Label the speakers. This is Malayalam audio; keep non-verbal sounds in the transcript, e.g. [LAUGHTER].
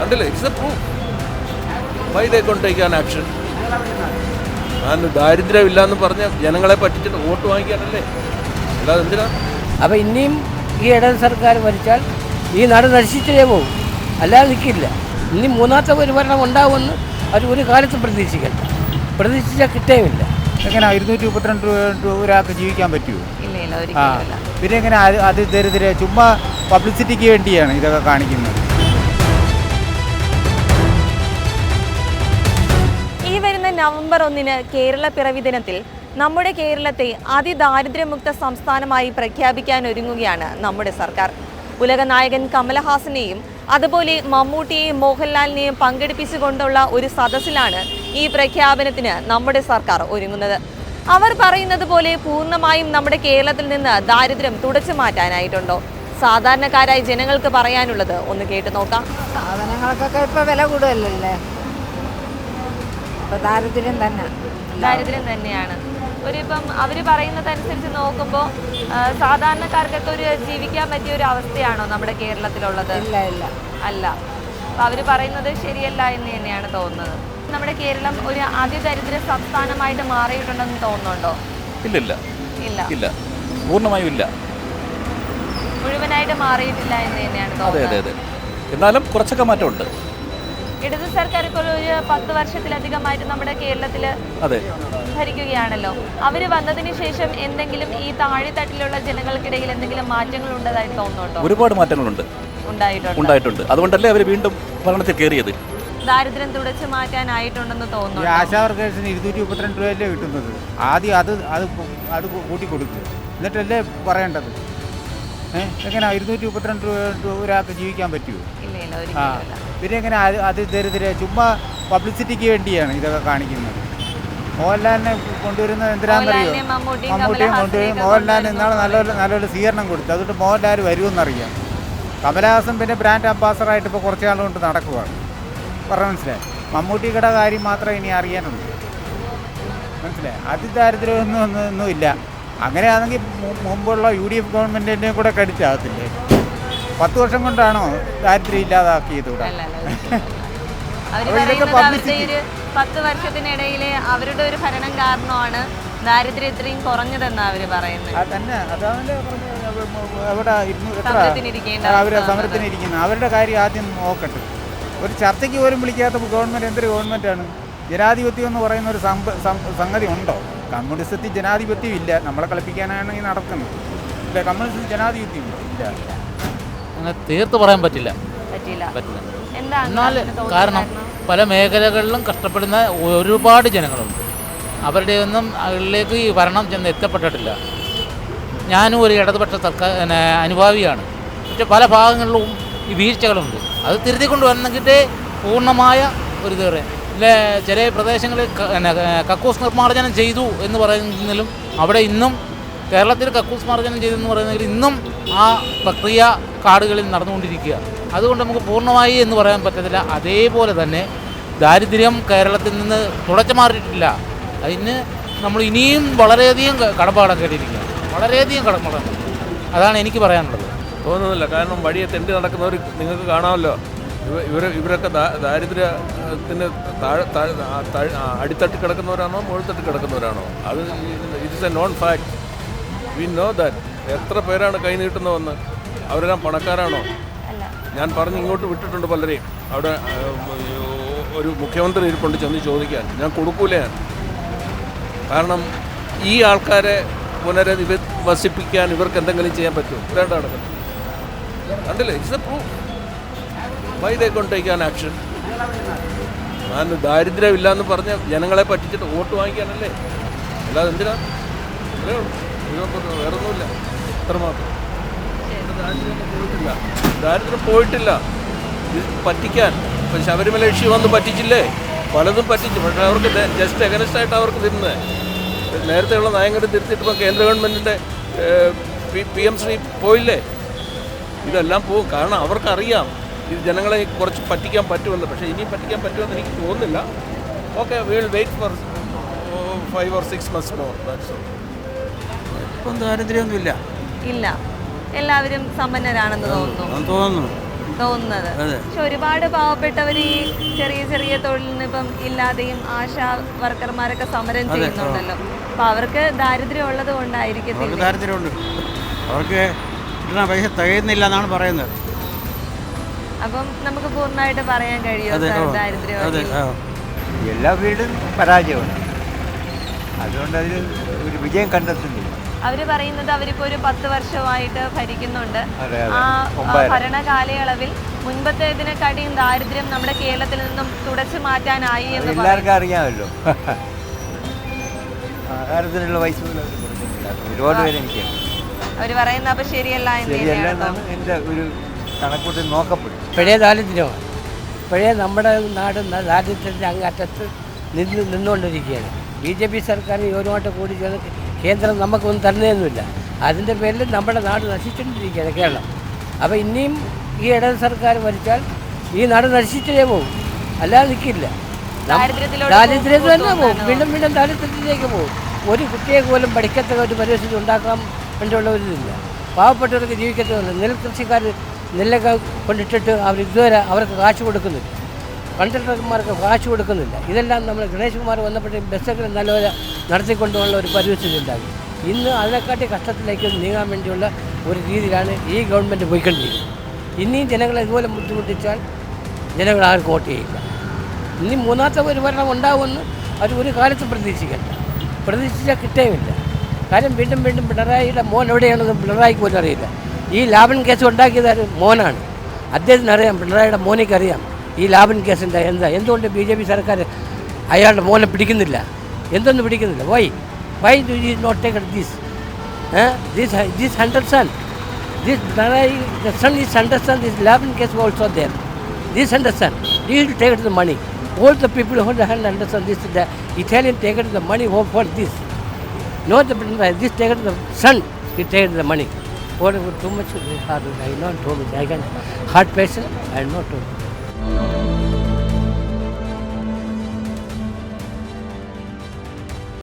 Speaker 1: കണ്ടില്ലേ it's a proof why they കൊണ്ട് ടേക്ക് ആൻ ആക്ഷൻ ഞാൻ ദാരിദ്ര്യമില്ല എന്ന് പറഞ്ഞ് ജനങ്ങളെ പറ്റിച്ചിട്ട് വോട്ട് വാങ്ങിക്കാനല്ലേ? അല്ലാതെ എന്തിനാ?
Speaker 2: അപ്പോൾ ഇനിയും ഈ ഇടത് സർക്കാർ ഭരിച്ചാൽ ഈ നാട് നശിച്ചിട്ടേ പോകും അല്ലാതെ നിൽക്കില്ല ഇനി മൂന്നാമത്തെ ഒരു ഭരണം ഉണ്ടാവുമെന്ന് അത് ഒരു കാലത്തും പ്രതീക്ഷിക്കണ്ട. പ്രതീക്ഷിച്ചാൽ കിട്ടേമില്ല.
Speaker 3: എങ്ങനെ ഇരുന്നൂറ്റി മുപ്പത്തിരണ്ട് രൂപ ഒരാൾക്ക് ജീവിക്കാൻ പറ്റുമോ ആ പിന്നെ എങ്ങനെ അത് അത് ദരിദ്ര ചുമ്മാ പബ്ലിസിറ്റിക്ക് വേണ്ടിയാണ് ഇതൊക്കെ കാണിക്കുന്നത്.
Speaker 4: നവംബർ ഒന്നിന് കേരള പിറവി ദിനത്തിൽ നമ്മുടെ കേരളത്തെ അതിദാരിദ്ര്യമുക്ത സംസ്ഥാനമായി പ്രഖ്യാപിക്കാൻ ഒരുങ്ങുകയാണ് നമ്മുടെ സർക്കാർ. ഉലകനായകൻ കമലഹാസനെയും അതുപോലെ മമ്മൂട്ടിയെയും മോഹൻലാലിനെയും പങ്കെടുപ്പിച്ചുകൊണ്ടുള്ള ഒരു സദസ്സിലാണ് ഈ പ്രഖ്യാപനത്തിന് നമ്മുടെ സർക്കാർ ഒരുങ്ങുന്നത്. അവർ പറയുന്നത് പോലെ പൂർണമായും നമ്മുടെ കേരളത്തിൽ നിന്ന് ദാരിദ്ര്യം തുടച്ചു മാറ്റാനായിട്ടുണ്ടോ? സാധാരണക്കാരായി ജനങ്ങൾക്ക് പറയാനുള്ളത് ഒന്ന് കേട്ടു നോക്കാം.
Speaker 5: സാധനങ്ങൾക്കൊക്കെ ഇപ്പൊ വില കൂടുതലല്ലേ? ദാരിദ്ര്യം തന്നെ.
Speaker 4: ദാരിദ്ര്യം തന്നെയാണ്. ഒരിപ്പം അവർ പറയുന്നതനുസരിച്ച് നോക്കുമ്പോൾ സാധാരണക്കാർക്കൊക്കെ ഒരു ജീവിക്കാൻ പറ്റിയ ഒരു അവസ്ഥയാണോ നമ്മുടെ കേരളത്തിലുള്ളത്?
Speaker 5: ഇല്ല ഇല്ല.
Speaker 4: അല്ല. അപ്പം അവർ പറയുന്നത് ശരിയല്ല എന്ന് തന്നെയാണ് തോന്നുന്നത്. നമ്മുടെ കേരളം ഒരു അതിദരിദ്ര സംസ്ഥാനമായിട്ട് മാറിയിട്ടുണ്ടെന്ന് തോന്നുന്നുണ്ടോ?
Speaker 6: ഇല്ലില്ല
Speaker 4: ഇല്ല.
Speaker 6: ഇല്ല. പൂർണമായും ഇല്ല.
Speaker 4: മുഴുവനായിട്ട് മാറിയിട്ടില്ല എന്ന് തന്നെയാണ്
Speaker 6: അതെ അതെ
Speaker 4: തോന്നുന്നത്.
Speaker 6: അതെ. എന്നാലും കുറച്ചൊക്കെ മാറ്റമുണ്ട്.
Speaker 4: ഇടത് സർക്കാർ ഇപ്പോൾ ഒരു പത്ത് വർഷത്തിലധികമായിട്ട് നമ്മുടെ കേരളത്തിൽ
Speaker 6: അതെ.
Speaker 4: ഭരിക്കുകയാണല്ലോ. അവർ വന്നതിന് ശേഷം എന്തെങ്കിലും ഈ താഴെത്തട്ടിലുള്ള ജനങ്ങൾക്കിടയിൽ എന്തെങ്കിലും മാറ്റങ്ങൾ ഉണ്ടതായി തോന്നുന്നുണ്ടോ?
Speaker 6: ഒരുപാട് മാറ്റങ്ങളുണ്ട്.
Speaker 4: ഉണ്ടായിട്ടുണ്ട്?
Speaker 6: ഉണ്ടായിട്ടുണ്ട്. അതുകൊണ്ടല്ലേ അവർ വീണ്ടും ഭരണത്തിൽ കയറിയത്?
Speaker 4: ദാരിദ്ര്യം തുടച്ചു മാറ്റാനായിട്ടുണ്ടെന്ന് തോന്നുന്നു
Speaker 3: ആശാ വർക്കേഴ്സിന് ഇരുന്നൂറ്റി മുപ്പത്തിരണ്ട് രൂപയല്ലേ കിട്ടുന്നത്. ആദ്യം അത് അത് അത് കൂട്ടി കൊടുക്കുക എന്നിട്ടല്ലേ പറയേണ്ടത്? എങ്ങനെ ഇരുന്നൂറ്റി മുപ്പത്തിരണ്ട് രൂപ ഒരാൾക്ക് ജീവിക്കാൻ പറ്റുമോ
Speaker 4: ഇല്ല ഇല്ല
Speaker 3: ആ.
Speaker 4: ഇല്ല
Speaker 3: പിന്നെ എങ്ങനെ അത് ദരിദ്ര ചുമ്മാ പബ്ലിസിറ്റിക്ക് വേണ്ടിയാണ് ഇതൊക്കെ കാണിക്കുന്നത്? മോഹൻലാലിനെ കൊണ്ടുവരുന്നത് എന്തിനാണെന്നറിയോ?
Speaker 4: മമ്മൂട്ടിയും
Speaker 3: കൊണ്ടുവരും മോഹൻലാലിന് ഇന്നാൾ നല്ലൊരു നല്ലൊരു സ്വീകരണം കൊടുത്തു. അതുകൊണ്ട് മോഹൻലാൽ വരുമെന്നറിയാം. കമലഹാസൻ പിന്നെ ബ്രാൻഡ് അംബാസഡറായിട്ട് ഇപ്പോൾ കുറച്ച് നാൾ കൊണ്ട് നടക്കുവാണ്. പറഞ്ഞ മനസ്സിലായി? മമ്മൂട്ടിയുടെ കാര്യം മാത്രമേ ഇനി അറിയാനുള്ളൂ. മനസ്സിലായി? അതിദാരിദ്ര്യമൊന്നും ഒന്നും ഒന്നുമില്ല. അങ്ങനെയാണെങ്കിൽ മുമ്പുള്ള യു ഡി എഫ് ഗവൺമെന്റിന്റെയും കൂടെ കടിച്ചാകത്തില്ലേ പത്ത് വർഷം കൊണ്ടാണോ ദാരിദ്ര്യം ഇല്ലാതാക്കിയത് ഇവിടെ. [LAUGHS]
Speaker 4: അവർ പത്ത് വർഷത്തിനിടയിൽ അവരുടെ ഒരു ഭരണം കാരണമാണ് ദാരിദ്ര്യം ഇത്രയും കുറഞ്ഞതെന്നാണ് അവർ പറയുന്നത്.
Speaker 3: അവർ
Speaker 4: അവസ്ഥ
Speaker 3: അവരുടെ കാര്യം ആദ്യം നോക്കട്ടെ. ഒരു ചർച്ചയ്ക്ക് പോലും വിളിക്കാത്ത ഗവൺമെന്റ് എന്തൊരു ആണ് ജനാധിപത്യം എന്ന് പറയുന്ന ഒരു സംഗതി ഉണ്ടോ? കമ്മ്യൂണിസത്തിൽ ജനാധിപത്യം ഇല്ല. നമ്മളെ കളിപ്പിക്കാനാണ് ഈ നടക്കുന്നത് ഇല്ല കമ്മ്യൂണിസത്തിൽ ജനാധിപത്യം ഇല്ല.
Speaker 7: അങ്ങനെ തീർത്ത് പറയാൻ പറ്റില്ല.
Speaker 4: പറ്റില്ല.
Speaker 7: എന്നാൽ കാരണം പല മേഖലകളിലും കഷ്ടപ്പെടുന്ന ഒരുപാട് ജനങ്ങളുണ്ട്. അവരുടെ ഒന്നും അതിലേക്ക് ഈ ഭരണം ചെന്ന് എത്തപ്പെട്ടിട്ടില്ല. ഞാനും ഒരു ഇടതുപക്ഷ സർക്കാർ പിന്നെ അനുഭാവിയാണ്. പക്ഷെ പല ഭാഗങ്ങളിലും ഈ വീഴ്ചകളുണ്ട്. അത് തിരുത്തിക്കൊണ്ട് വരണമെങ്കിൽ പൂർണമായ ഒരു ഇത് പറയാം ഇല്ലേ ചില പ്രദേശങ്ങളിൽ കക്കൂസ് നിർമ്മാർജനം ചെയ്തു എന്ന് പറയുന്നതിലും അവിടെ ഇന്നും കേരളത്തിൽ കക്കൂസ് മാർജനം ചെയ്തെന്ന് പറയുന്നതിൽ ഇന്നും ആ പ്രക്രിയ കാടുകളിൽ നടന്നുകൊണ്ടിരിക്കുക. അതുകൊണ്ട് നമുക്ക് പൂർണമായി എന്ന് പറയാൻ പറ്റത്തില്ല. അതേപോലെ തന്നെ ദാരിദ്ര്യം കേരളത്തിൽ നിന്ന് തുടച്ചു മാറിയിട്ടില്ല. അതിന് നമ്മൾ ഇനിയും വളരെയധികം കടപ്പാടക്കേണ്ടിയിരിക്കുക വളരെയധികം കടപ്പാടാണ് അതാണ് എനിക്ക് പറയാനുള്ളത്.
Speaker 1: തോന്നുന്നില്ല. കാരണം വഴിയെ തെണ്ടി നടക്കുന്നവർ നിങ്ങൾക്ക് കാണാമല്ലോ. ഇവർ ഇവരൊക്കെ ദാരിദ്ര്യത്തിന് താഴെ അടിത്തട്ടി കിടക്കുന്നവരാണോ മുഴുത്തട്ട് കിടക്കുന്നവരാണോ? അത് it's a known fact. We know that. എത്ര പേരാണ് കൈ നീട്ടുന്നതെന്ന്? അവരെല്ലാം പണക്കാരാണോ? ഞാൻ പറഞ്ഞ് ഇങ്ങോട്ട് വിട്ടിട്ടുണ്ട് പലരെയും. അവിടെ ഒരു മുഖ്യമന്ത്രി ഇരിപ്പുണ്ട് ചെന്ന് ചോദിക്കാൻ. ഞാൻ കൊടുക്കൂല കാരണം ഈ ആൾക്കാരെ പുനരധിവസിപ്പിക്കാൻ ഇവർക്ക് എന്തെങ്കിലും ചെയ്യാൻ പറ്റുമോ? വേണ്ട കണ്ടില്ലേ? It's a proof why they കൊണ്ട് ടേക്ക് ആൻ ആക്ഷൻ ഞാൻ ദാരിദ്ര്യമില്ല എന്ന് പറഞ്ഞ് ജനങ്ങളെ പറ്റിച്ചിട്ട് വോട്ട് വാങ്ങിക്കാനല്ലേ? അല്ലാതെ എന്തിനാ? ഇത്രേ ഉള്ളൂ. വേറെ ഒന്നുമില്ല അത്രമാത്രം ദാരിദ്ര്യം പോയിട്ടില്ല. ദാരിദ്ര്യം പോയിട്ടില്ല. ഇത് പറ്റിക്കാൻ. ഇപ്പം ശബരിമല ഇഷ്യൂ വന്ന് പറ്റിച്ചില്ലേ? പലതും പറ്റിച്ചു. പക്ഷേ അവർക്ക് ജസ്റ്റ് എഗനസ്റ്റ് ആയിട്ട് അവർക്ക് തിരുന്നത്. നേരത്തെയുള്ള നയങ്ങൾ തിരുത്തിയിട്ടിപ്പോൾ കേന്ദ്ര ഗവൺമെന്റിന്റെ പി എം ശ്രീ പോയില്ലേ? ഇതെല്ലാം പോകും കാരണം അവർക്കറിയാം. ഇത് ജനങ്ങളെ കുറച്ച് പറ്റിക്കാൻ പറ്റുമെന്ന്. പക്ഷേ ഇനിയും പറ്റിക്കാൻ പറ്റുമെന്ന് എനിക്ക് തോന്നുന്നില്ല. Okay will wait for five or six months more that's
Speaker 8: ഇപ്പം ദാരിദ്ര്യമൊന്നുമില്ല.
Speaker 4: ഇല്ല. എല്ലാവരും സമ്പന്നരാണെന്ന് തോന്നുന്നു.
Speaker 8: തോന്നുന്നു.
Speaker 4: തോന്നുന്നത്. പക്ഷെ ഒരുപാട് പാവപ്പെട്ടവർ ഈ ചെറിയ ചെറിയ തൊഴിലിന് ഇപ്പം ഇല്ലാതെയും ആശാ വർക്കർമാരൊക്കെ സമരം ചെയ്യുന്നുണ്ടല്ലോ. അപ്പൊ അവർക്ക് ദാരിദ്ര്യം ഉള്ളത് കൊണ്ടായിരിക്കും
Speaker 8: ദാരിദ്ര്യമുണ്ട്. അവർക്ക് കിട്ടുന്ന പൈസ തികയുന്നില്ല എന്നാണ് പറയുന്നത്.
Speaker 4: അപ്പം നമുക്ക് പൂർണമായിട്ട് പറയാൻ കഴിയുമോ സാർ ദാരിദ്ര്യം
Speaker 3: എല്ലാ വീടും പരാജയമാണ്. അതുകൊണ്ട് അതിൽ ഒരു വിജയം കണ്ടെത്തുന്നില്ല.
Speaker 4: അവർ പറയുന്നത് അവരിപ്പോ ഒരു പത്ത് വർഷമായിട്ട് ഭരിക്കുന്നുണ്ട്. ആ
Speaker 3: ഭരണകാലയളവിൽ
Speaker 4: ഭരണ കാലയളവിൽ മുൻപത്തെ ഇതിനെക്കാട്ടിയും ദാരിദ്ര്യം നമ്മുടെ കേരളത്തിൽ നിന്നും തുടച്ചു മാറ്റാനായി എന്ന്
Speaker 3: എല്ലാവർക്കും അറിയാമല്ലോ. ആഹാരത്തിനുള്ള പൈസ അവർ ഒരുപാട് പേര് എനിക്ക്
Speaker 4: അവർ പറയുന്ന അപ്പൊ ശരിയല്ല എന്ന്
Speaker 3: എന്റെ ഒരു കണക്കൂട്ടിൽ നോക്കപ്പെടും.
Speaker 2: പഴയ ദാരിദ്ര്യമാണ് പഴയ നമ്മുടെ നാട് ദാരിദ്ര്യത്തിന്റെ അങ്ങറ്റത്ത് നിന്ന് നിന്നുകൊണ്ടിരിക്കുകയാണ്. ബി ജെ പി സർക്കാർ ഇവരുമായിട്ട് കൂടി ചേർന്ന് കേന്ദ്രം നമുക്കൊന്നും തരുന്നതൊന്നുമില്ല. അതിന്റെ പേരിൽ നമ്മുടെ നാട് നശിച്ചുകൊണ്ടിരിക്കുകയാണ് കേരളം. അപ്പോൾ ഇനിയും ഈ ഇടത് സർക്കാർ ഭരിച്ചാൽ ഈ നാട് നശിച്ചിട്ടേ പോകും അല്ലാതെ നിൽക്കില്ല. ദാരിദ്ര്യത്തിൽ തന്നെ പോകും വീണ്ടും വീണ്ടും ദാരിദ്ര്യത്തിലേക്ക് പോകും ഒരു കുട്ടിയെ പോലും പഠിക്കത്തക്ക ഒരു പരിസ്ഥിതി ഉണ്ടാക്കാൻ വേണ്ടിയുള്ള ഒരു ഇതില്ല പാവപ്പെട്ടവർക്ക് ജീവിക്കത്തുമില്ല നെൽകൃഷിക്കാർ നെല്ലൊക്കെ കൊണ്ടിട്ടിട്ട് അവർ ഇതുവരെ അവർക്ക് കാശ് കൊടുക്കുന്നില്ല. കണ്ടക്ടർമാർക്ക് കാശ് കൊടുക്കുന്നില്ല. ഇതെല്ലാം നമ്മൾ ഗണേഷ് കുമാർ വന്നപ്പോഴത്തേക്കും ബസ്സൊക്കെ നല്ലപോലെ നടത്തിക്കൊണ്ടുള്ള ഒരു പരിവസ്ഥിതി ഉണ്ടാകും ഇന്ന് അതിനെക്കാട്ടി കഷ്ടത്തിലേക്ക് നീങ്ങാൻ വേണ്ടിയുള്ള ഒരു രീതിയിലാണ് ഈ ഗവൺമെന്റ് പോയിക്കൊണ്ടിരിക്കുന്നത്. ഇനിയും ജനങ്ങളെ ഇതുപോലെ ബുദ്ധിമുട്ടിച്ചാൽ ജനങ്ങൾ ആർക്കും വോട്ട് ചെയ്യില്ല. ഇനി മൂന്നാമത്തെ ഒരു ഭരണം ഉണ്ടാവുമെന്ന് അവർ ഒരു കാലത്തും പ്രതീക്ഷിക്കണ്ട. പ്രതീക്ഷിച്ചാൽ കിട്ടേമില്ല. കാര്യം വീണ്ടും വീണ്ടും പിണറായിയുടെ മോൻ എവിടെയാണെന്ന് പിണറായിക്ക് പോലും അറിയില്ല. ഈ ലാഭൻ കേസ് ഉണ്ടാക്കിയത് ആര്? മോനാണ് അദ്ദേഹത്തിന് അറിയാം പിണറായിയുടെ മോനിക്ക് അറിയാം ഈ ലാഭൻ കേസിൻ്റെ എന്താ എന്തുകൊണ്ട് ബി ജെ പി സർക്കാർ അയാളുടെ മോനെ പിടിക്കുന്നില്ല എന്തൊന്നും പിടിക്കുന്നില്ല why why do you not take this this this hundred son this Pinarayi, the son is understand this Laban case also there. This understand. He will take the money. All the people who don't understand this, the Italian take the money home for this. Not the Pinarayi, this take the son, he take the money. What too much hard, I not told. I can heart patient, I not told.